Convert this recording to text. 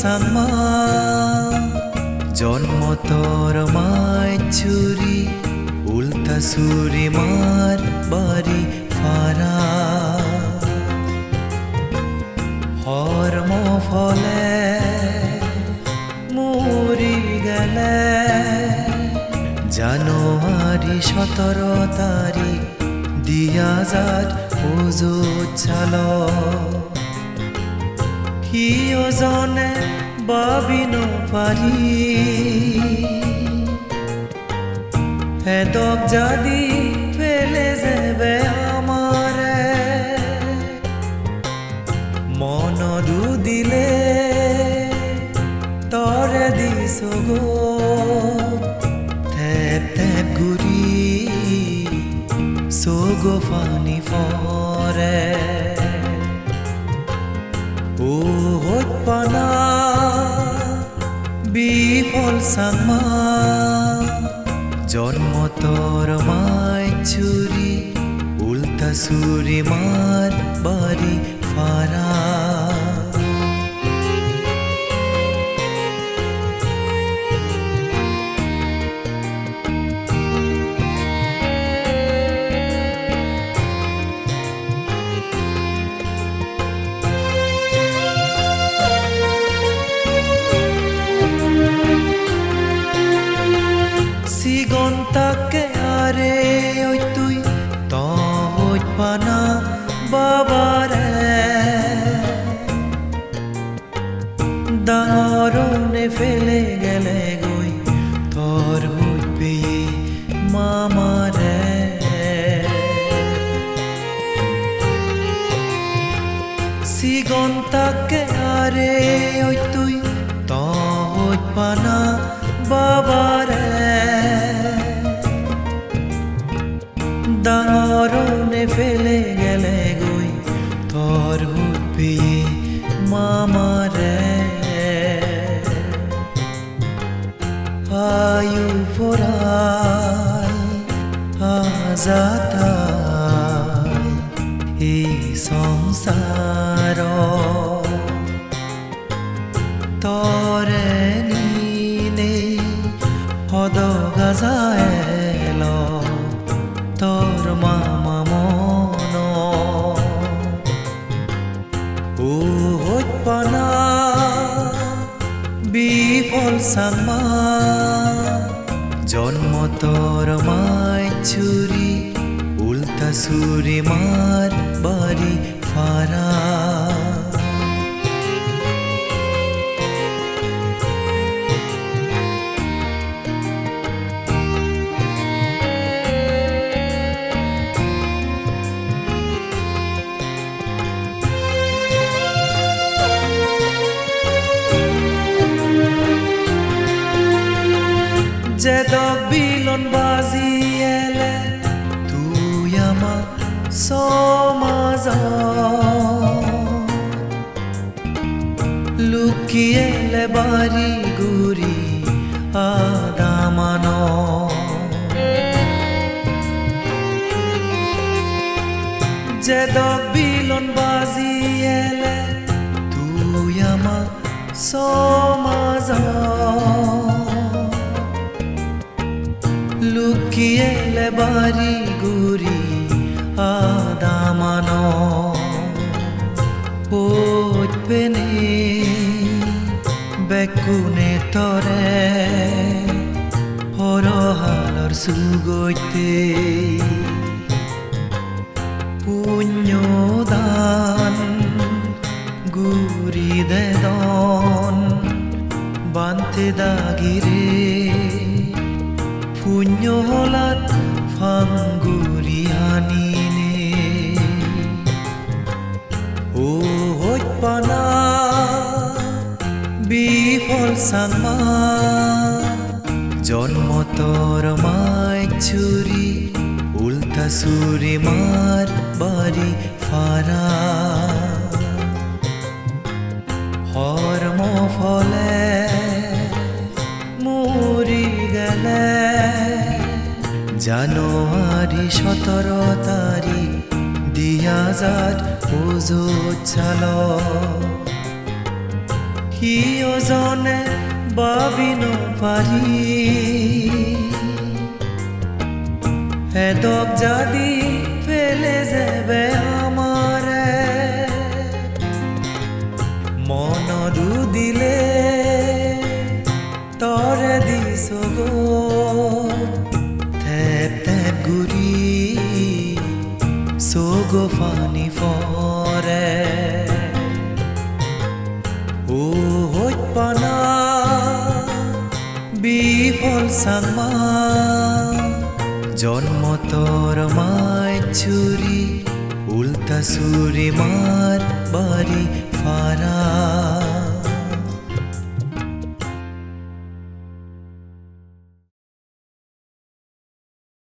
চাংমা জন্ম তোর মায় চুরি উল্টা চুরি মার বাড়ি ফারা। হর্ম ফলে মরি গেলে, জানুয়ারি সতেরো তারিখ, দিয়া যার পুজো চাল হিয়জনে বাবিন পারি হেদক যদি ফেলে যাবে আমারে। মন দিলে তরে দিছ গো। থেপ থেপ ঘুরি চগো ফানি ফরে। ও পানা বিফল সাংমা জন্ম তোর মাই চুরি উল্টা সুরি মার বাড়ি ফারা। আরে ওই তুই তই পানা বাবার। ডাঙরনে ফেলে ফেলে গেলে গই তোর পেয়ে মামারে আয়ু ফোরাই আজাতাই এই সংসার সাংমা জন্ম তোর মায় ছুরি উল্টা সুরি মার বাড়ি ফারা। যে বিলন বাজি এলে তুই আমার সমাজ লুকিয়েলে বাড়ি গুরি আদামান যে বিলন বাজি এলে তুই আমার সমাজ লুকিয়েলে বাড়ি গুরি আদামান। পেনে বেকুনে তরে হরহালর সুগৈতে পুণ্যদান গুরি দেদন বান্তে দাগিরে হলাত ফাঙ্গুরিয়ানিনে ও পানা বিফল সাংমা জন্ম তোর চুরি উল্টা সুরি মার বাড়ি ফারা। জানুয়ারি সতেরো তারিখ, দিয়া যার পুজো চাল কিয় জনে বাবি নপাৰি এদক যদি ফেলে যাবে আমারে। মন দিলে ফানি ফৰে ও হৈ পানা, বিফল চাংমা জন্মতৰ মাই চুৰি উল্টা চুৰি মাৰ বাড়ি ফাৰা